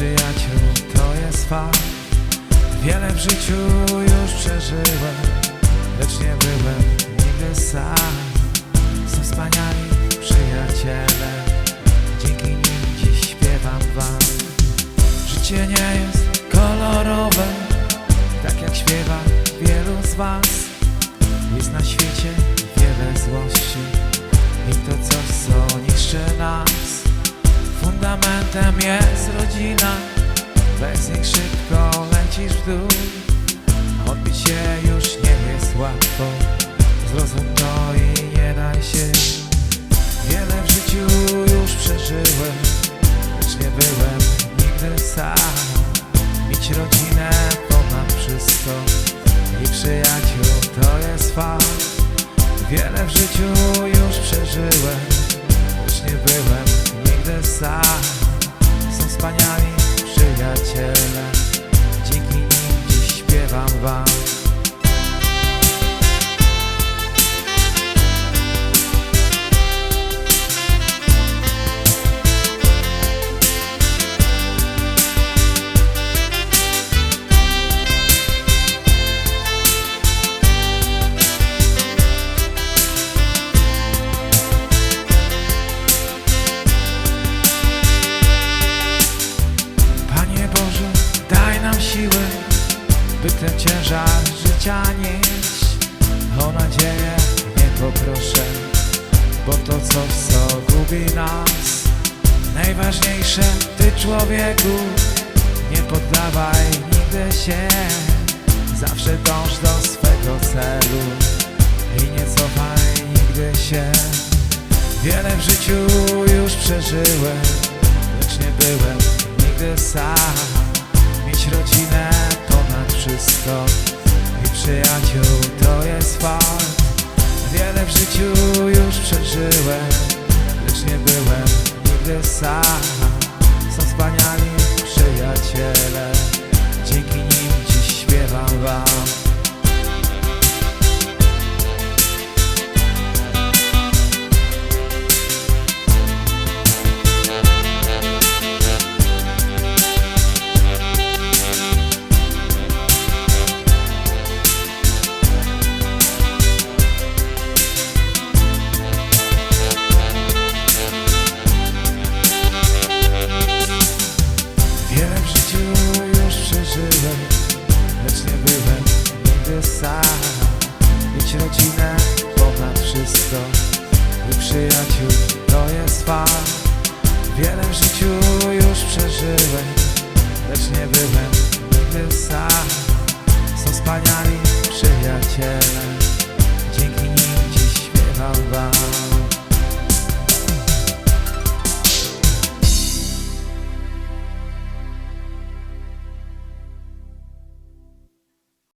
przyjaciół, to jest fakt. Wiele w życiu już przeżyłem Lecz nie byłem nigdy sam. Są wspaniali przyjaciele Dzięki nim dziś śpiewam wam. Życie nie jest kolorowe Tak jak śpiewa wielu z was. Jest na świecie jest rodzina. Bez nich szybko lecisz w dół. Odbić się już nie jest łatwo. Zrozum to i nie daj się. Wiele w życiu już przeżyłem Lecz nie byłem nigdy sam. Mieć rodzinę ponad wszystko. I przyjaciół to jest fakt. Wiele w życiu już przeżyłem Lecz nie byłem nigdy sam przyjaciele Dzięki siły, by ten ciężar życia nieść. O nadzieję nie poproszę, bo to coś, co gubi nas. Najważniejsze, Ty człowieku, nie poddawaj nigdy się. Zawsze dąż do swego celu i nie cofaj nigdy się. Wiele w życiu już przeżyłem, to jest fakt. Wiele w życiu już przeżyłem, lecz nie byłem nigdy sam. Są wspaniali przyjaciele, dzięki nim dziś śpiewam wam. Mieć rodzinę ponad wszystko i przyjaciół to jest fakt. Wiele w życiu już przeżyłem, lecz nie byłem nigdy sam. Są wspaniali przyjaciele, dzięki nim dziś śpiewam wam.